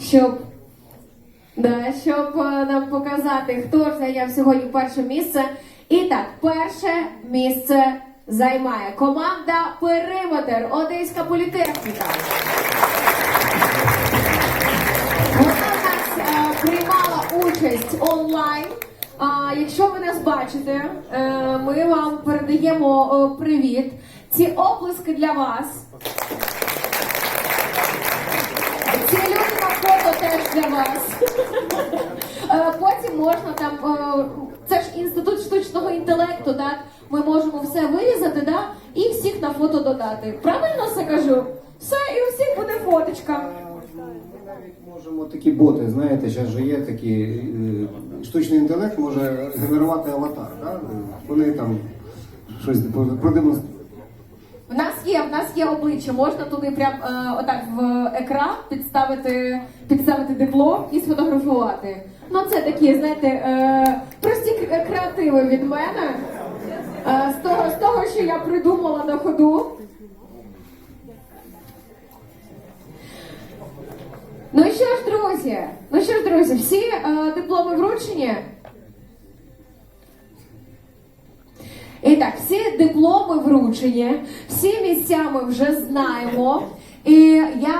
щоб, да, щоб е, нам показати, хто ж зайняв сьогодні перше місце. І так, перше місце займає команда Периметр Одеська політехніка. Вона у нас е, приймала участь онлайн. А якщо ви нас бачите, е, ми вам передаємо привіт. Ці оплески для вас. Ці люди на фото теж для вас. Е, Потім можна там, е, це ж інститут штучного інтелекту, так? Ми можемо все вирізати, да? і всіх на фото додати. Правильно все кажу? Все, і у всіх буде фоточка. Ми навіть можемо такі боти, знаєте, зараз же є такі е, штучний інтелект може генерувати аватар. Да? Вони там щось продемонструють. В нас є, в нас є обличчя, можна туди прям е, отак в екран підставити, підставити диплом і сфотографувати. Ну це такі, знаєте, е, прості креативи від мене. Е, з, того, з того, що я придумала на ходу. Ну і що ж, друзі? Ну що ж, друзі, всі е, дипломи вручені? І так, всі дипломи вручені, всі місця ми вже знаємо. І я